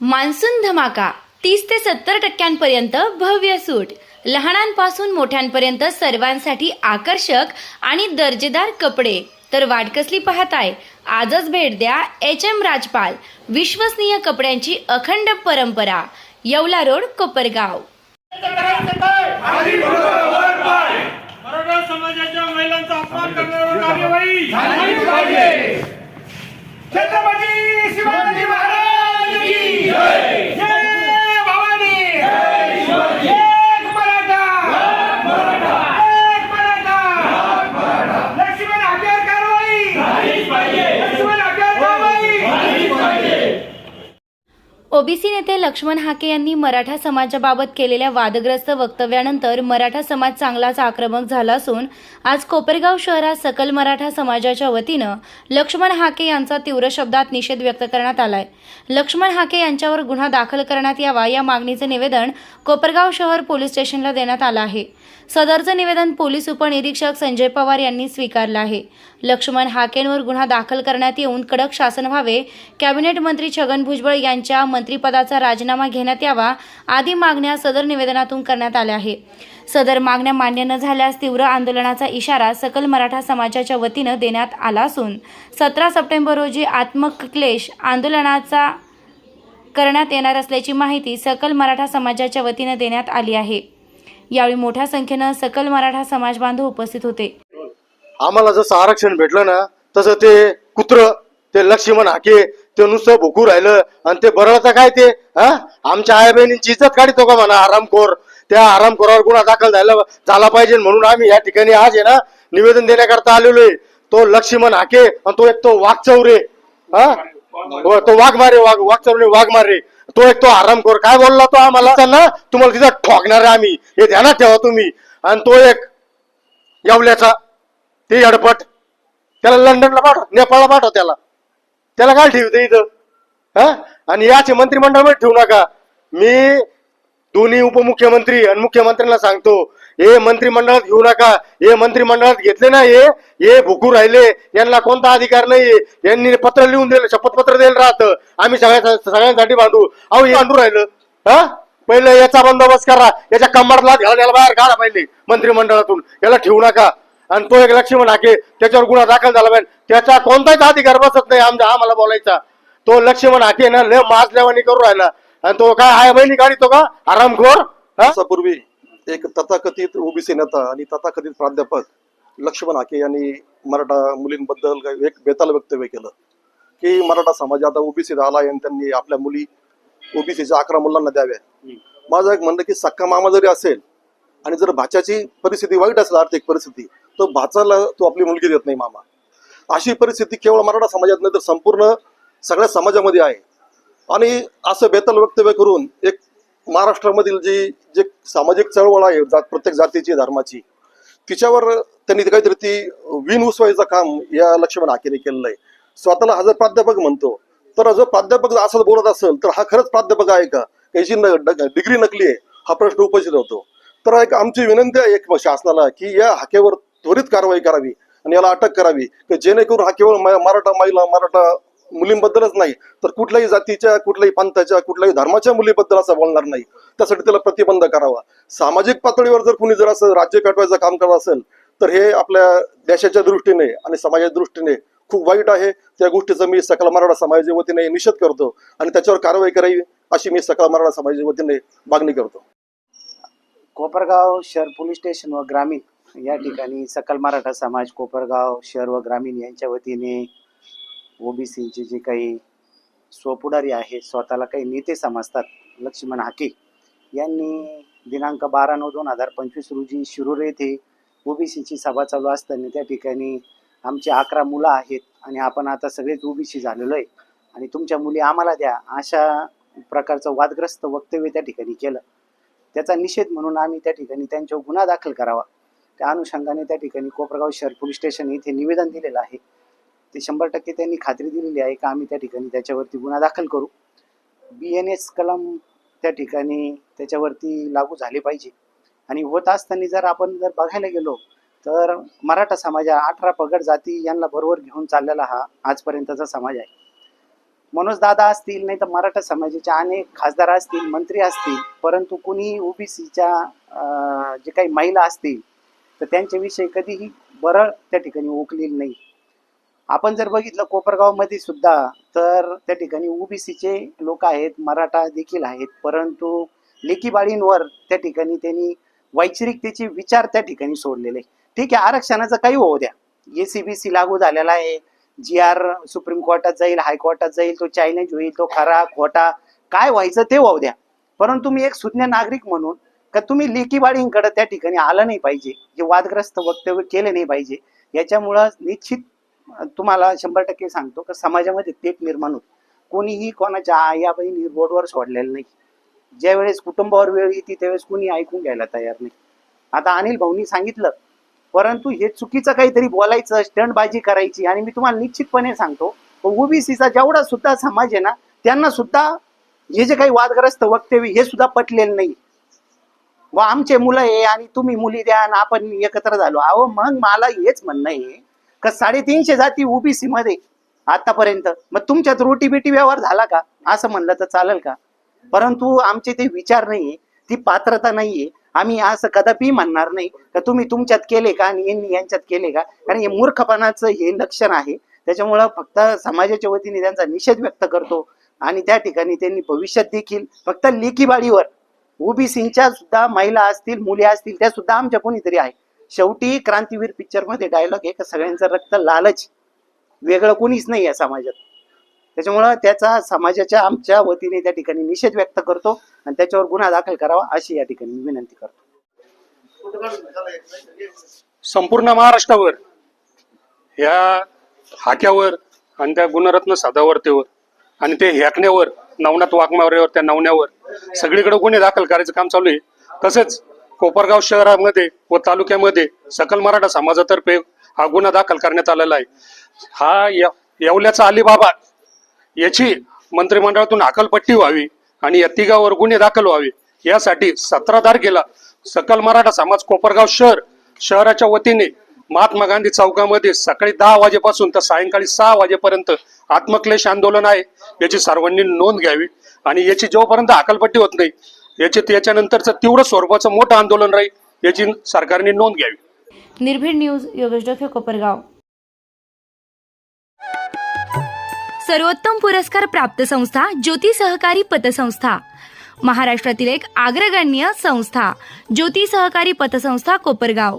Monsoon धमाका तीस ते सत्तर टक्क्यांपर्यंत भव्य सूट. लहानांपासून मोठ्यांपर्यंत सर्वांसाठी आकर्षक आणि दर्जेदार कपडे. तर वाट कसली पाहताय? आजच भेट द्या एच एम राजपाल विश्वसनीय कपड्यांची अखंड परंपरा येवला रोड कोपरगाव. मराठा समाजाच्या महिलांचा अपमान करणाऱ्यावर कार्यवाही झाली पाहिजे छत्रपती शिवाजी महाराज की जय जय भवानी एक मराठा एक मराठा लक्ष्मण हत्यार कारवाई लक्ष्मण हत्यार कारवाई ओबीसी नेते लक्ष्मण हाके यांनी मराठा समाजाबाबत केलेल्या वादग्रस्त वक्तव्यानंतर मराठा समाज चांगलाच आक्रमक झाला असून आज कोपरगाव शहरात सकल मराठा समाजाच्या वतीनं लक्ष्मण हाके यांचा तीव्र शब्दात निषेध व्यक्त करण्यात आलाय. लक्ष्मण हाके यांच्यावर गुन्हा दाखल करण्यात यावा या मागणीचे निवेदन कोपरगाव शहर पोलीस स्टेशनला देण्यात आलं आहे. सदरचं निवेदन पोलीस उपनिरीक्षक संजय पवार यांनी स्वीकारलं आहे. लक्ष्मण हाकेंवर गुन्हा दाखल करण्यात येऊन कडक शासन व्हावे कॅबिनेट मंत्री छगन भुजबळ यांच्या मंत्रिपदाचा राजीनामा घेण्यात यावा आदी मागण्या सदर निवेदनातून करण्यात आल्या आहे सदर मागण्या मान्य न झाल्यास तीव्र आंदोलनाचा इशारा सकल मराठा समाजाच्या वतीनं देण्यात आला असून सतरा सप्टेंबर रोजी आत्मक्लेश आंदोलनाचा करण्यात येणार असल्याची माहिती सकल मराठा समाजाच्या वतीनं देण्यात आली आहे. यावेळी मोठ्या संख्येनं सकल मराठा समाज बांधव उपस्थित होते. आम्हाला जसं आरक्षण भेटलं ना तसं ते कुत्र ते लक्ष्मण हाके ते नुसतं भुकू राहिलं. आणि ते बरळचं काय ते? हा? आमच्या आई बहिणींची इज्जत काढतो का म्हणा आरामखोर. त्या आरामखोरावर गुन्हा दाखल झाला झाला पाहिजे म्हणून आम्ही या ठिकाणी आज आहे ना निवेदन देण्याकरता आलेलो आहे. तो लक्ष्मण हाके आणि तो एक तो वाघचौरे. हा? तो वाघ मारे वाघ वाघचौरे वाघ मारे तो एक तो आरामखोर. काय बोलला तो आम्हाला? त्यांना तुम्हाला तिथं ठोकणार आहे आम्ही. हे ध्यानात ठेवा तुम्ही. आणि तो एक येवल्याचा ते अडपट त्याला लंडनला पाठव नेपाळला पाठव त्याला. त्याला काय ठेवते इथं? हा? आणि याचे मंत्रिमंडळामध्ये ठेवू नका. मी दोन्ही उपमुख्यमंत्री आणि मुख्यमंत्र्यांना सांगतो हे मंत्रिमंडळात घेऊ नका हे मंत्रिमंडळात घेतले ना हे हे भुकू राहिले यांना कोणता अधिकार नाही यांनी पत्र लिहून दिलं शपथपत्र द्यायला राहतं आम्ही सगळ्या सगळ्यांसाठी भांडू अहो हे भांडू राहिलं हा? पहिले याचा बंदोबस्त करा याच्या कंबरला घ्यायला बाहेर काढा पहिले मंत्रिमंडळातून याला ठेवू नका. आणि तो एक लक्ष्मण हाके त्याच्यावर गुन्हा दाखल झाला पाहिजे त्याचा कोणताच अधिकार बसत नाही आमच्या आम्हाला बोलायचा. तो लक्ष्मण हाके ना लय माजल्यावानी करू राहिला. आणि तो काय आहे बहिणी गाडी तो का? आरामखोर हा दिवसापूर्वी एक तथाकथित ओबीसी नेता आणि तथाकथित प्राध्यापक लक्ष्मण हाके यांनी मराठा मुलींबद्दल काही एक बेताल वक्तव्य केलं की मराठा समाज आता ओबीसीत आला आणि त्यांनी आपल्या मुली ओबीसीच्या अकरा मुलांना द्याव्या माझं एक म्हणणं की सक्का मामा जरी असेल आणि जर भाच्याची परिस्थिती वाईट असेल आर्थिक परिस्थिती तर भाचाला तो आपली मुलगी देत नाही मामा. अशी परिस्थिती केवळ मराठा समाजात नाही तर संपूर्ण सगळ्या समाजामध्ये आहे. आणि असं बेतल वक्तव्य करून एक महाराष्ट्रामधील जी जे सामाजिक चळवळ आहे जात प्रत्येक जातीची धर्माची तिच्यावर त्यांनी काहीतरी ती विण उसवायचं काम या लक्ष्मण हाकेने केलेलं आहे. स्वतःला हा जर प्राध्यापक म्हणतो तर जर प्राध्यापक जर असं बोलत असेल तर हा खरंच प्राध्यापक आहे का? याची डिग्री नकली आहे हा प्रश्न उपस्थित होतो. तर एक आमची विनंती आहे एक शासनाला की या हाकेवर त्वरित कारवाई करावी आणि याला अटक करावी की जेणेकरून हा केवळ मराठा महिला मराठा मुलींबद्दलच नाही. तर कुठल्याही जातीच्या कुठल्याही पंथाच्या कुठल्याही धर्माच्या मुलीबद्दल असं बोलणार नाही. त्यासाठी त्याला प्रतिबंध करावा. सामाजिक पातळीवर जर कुणी जर असं राज्य पेटवायचं काम करत असेल तर हे आपल्या देशाच्या दृष्टीने आणि समाजाच्या दृष्टीने खूप वाईट आहे. त्या गोष्टीचा मी सकल मराठा समाजाच्या वतीने निषेध करतो आणि त्याच्यावर कारवाई करावी अशी मी सकल मराठा समाजाच्या वतीने मागणी करतो. कोपरगाव शहर पोलीस स्टेशन व ग्रामीण या ठिकाणी सकल मराठा समाज कोपरगाव शहर व ग्रामीण यांच्या वतीने ओबीसीचे जे काही स्वपुढारी आहेत स्वतःला काही नेते समजतात लक्ष्मण हाके यांनी दिनांक बारा नऊ दोन हजार पंचवीस रोजी शिरूर येथे ओबीसीची सभा चालू असताना त्या ठिकाणी आमची अकरा मुलं आहेत आणि आपण आता सगळेच ओबीसी झालेलो आहे. आणि तुमच्या मुली आम्हाला द्या अशा प्रकारचं वादग्रस्त वक्तव्य त्या ठिकाणी केलं. त्याचा निषेध म्हणून आम्ही त्या ठिकाणी त्यांच्यावर गुन्हा दाखल करावा. त्या अनुषंगाने त्या ठिकाणी कोपरगाव शहर पोलीस स्टेशन येथे निवेदन दिलेलं आहे. ते शंभर टक्के त्यांनी खात्री दिलेली आहे का आम्ही त्या ठिकाणी त्याच्यावरती गुन्हा दाखल करू. बी एन एस कलम त्या ठिकाणी त्याच्यावरती लागू झाले पाहिजे. आणि होत असताना जर आपण जर बघायला गेलो तर मराठा समाज हा अठरा पगड जाती यांना बरोबर घेऊन चाललेला हा आजपर्यंतचा समाज आहे. मनोज दादा असतील नाही तर मराठा समाजाचे अनेक खासदार असतील मंत्री असतील परंतु कुणी ओबीसीच्या जे काही महिला असतील तर त्यांच्याविषयी कधीही बरं त्या ठिकाणी ओकलेली नाही. आपण जर बघितलं कोपरगावमध्ये सुद्धा तर त्या ठिकाणी ओबीसीचे लोक आहेत मराठा देखील आहेत. परंतु लेकीबाळींवर त्या ठिकाणी त्यांनी वैचारिकतेचे विचार त्या ठिकाणी सोडलेले. ठीक आहे आरक्षणाचं काही होऊ द्या. एसीबीसी लागू झालेला आहे. जी आर सुप्रीम कोर्टात जाईल हायकोर्टात जाईल तो चॅलेंज होईल तो खरा खोटा काय व्हायचं ते होऊ द्या. परंतु मी एक सुज्ञ नागरिक म्हणून का तुम्ही लेकीबाळींकडे त्या ठिकाणी आलं नाही पाहिजे. जे वादग्रस्त वक्तव्य केले नाही पाहिजे. याच्यामुळं निश्चित तुम्हाला शंभर टक्के सांगतो का समाजामध्ये तेट निर्माण होत. कोणीही कोणाच्या आया बहिणी रोडवर सोडलेलं नाही. ज्या वेळेस कुटुंबावर वेळ येते त्यावेळेस कोणी ऐकून घ्यायला तयार नाही. आता अनिल भाऊनी सांगितलं परंतु हे चुकीचं काहीतरी बोलायचं स्टंटबाजी करायची आणि मी तुम्हाला निश्चितपणे सांगतो ओबीसीचा जेवढा सुद्धा समाज आहे ना त्यांना सुद्धा हे जे काही वादग्रस्त वक्तव्य हे सुद्धा पटलेलं नाही. व आमचे मुलं आहे आणि तुम्ही मुली द्या आणि आपण एकत्र झालो. अहो मग मला हेच म्हणणं आहे का साडेतीनशे जाती ओबीसी मध्ये आतापर्यंत? मग तुमच्यात रोटी बिटी व्यवहार झाला का? असं म्हणलं तर चालेल का? परंतु आमचे ते विचार नाहीये ती पात्रता नाहीये. आम्ही असं कदापि म्हणणार नाही का तुम्ही तुमच्यात केले का आणि यांनी यांच्यात केले का? कारण हे मूर्खपणाचं हे लक्षण आहे. त्याच्यामुळं फक्त समाजाच्या वतीने त्यांचा निषेध व्यक्त करतो आणि त्या ठिकाणी त्यांनी भविष्यात देखील फक्त लेखीबाडीवर ओबीसीच्या सुद्धा महिला असतील मुली असतील त्या सुद्धा आमच्या कोणीतरी आहे. शेवटी क्रांतीवीर पिक्चरमध्ये डायलॉग आहे का सगळ्यांचं रक्त लालच. वेगळं कोणीच नाही आहे समाजात. त्याच्यामुळं त्याचा समाजाच्या आमच्या वतीने त्या ठिकाणी निषेध व्यक्त करतो आणि त्याच्यावर गुन्हा दाखल करावा अशी या ठिकाणी विनंती करतो. संपूर्ण महाराष्ट्रावर ह्या हाक्यावर आणि त्या गुणरत्न साधावर्तेवर आणि ते हेकण्यावर नवनाथ वाघमावऱ्यावर त्या नवण्यावर सगळीकडे गुन्हे दाखल करायचं काम चालू आहे. तसंच कोपरगाव शहरामध्ये व तालुक्यामध्ये सकल मराठा समाजातर्फे हा गुन्हा दाखल करण्यात आलेला आहे. हा येवल्याचा अलिबाबा याची मंत्रिमंडळातून अकलपट्टी व्हावी आणि या तिघावर गुन्हे दाखल व्हावे यासाठी सतरा तारखेला सकल मराठा समाज कोपरगाव शहर शहराच्या वतीने महात्मा गांधी चौकामध्ये सकाळी दहा वाजेपासून तर सायंकाळी सहा वाजेपर्यंत आत्मक्लेश आंदोलन आहे. याची सर्वांनी नोंद घ्यावी आणि याची जोपर्यंत अकलपट्टी होत नाही याची त्याच्यानंतरचं तीव्र स्वरूपाचं मोठं आंदोलन राहील याची सरकारने नोंद घ्यावी. निर्भीड न्यूज योगेश डोके कोपरगाव. सर्वोत्तम पुरस्कार प्राप्त संस्था ज्योती सहकारी पतसंस्था. महाराष्ट्रातील एक अग्रगण्य संस्था ज्योती सहकारी पतसंस्था कोपरगाव.